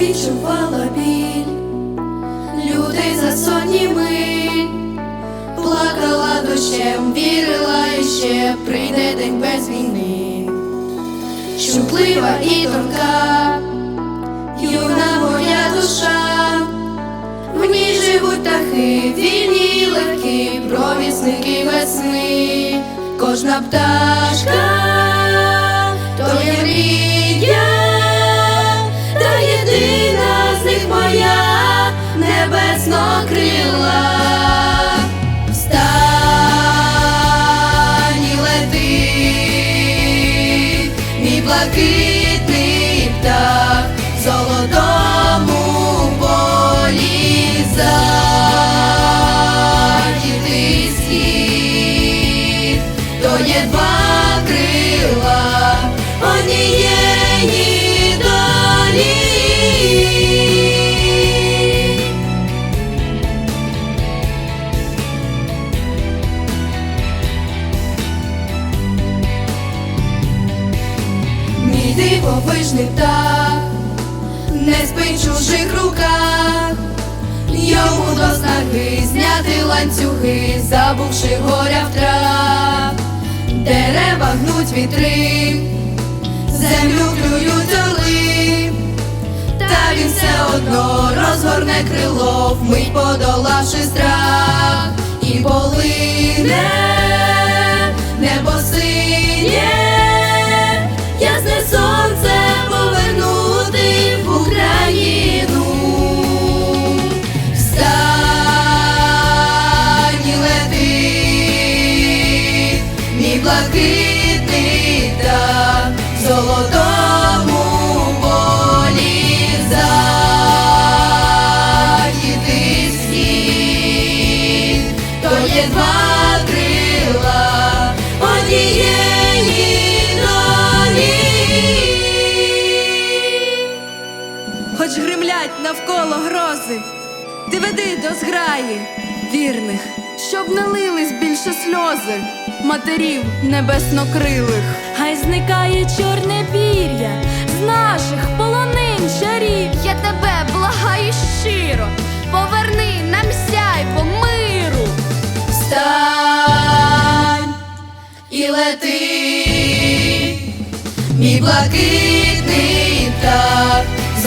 відчувала біль, людей за сотні миль, плакала дощем, вірила іще прийде день без війни, чутлива і тонка, юна моя душа, в ній живуть птахи, вільні легкі, провісники весни, кожна пташка, блакитний птах, в золотому полі західний схід, то є два крила однієї птах, не спить в чужих руках, йому до снаги зняти ланцюги, забувши горя втрат, дерева гнуть вітри, землю клюють орли, та він все одно розгорне крило, вмить подолавши страх, і полине то є два крила однієї долі. хоч гримлять навколо грози, ти веди до зграї вірних, щоб не лились більше сльози матерів небеснокрилих. Хай зникає чорне пір'я з наших полонин чарів. Я тебе благаю і лети, мій блакитний птах, в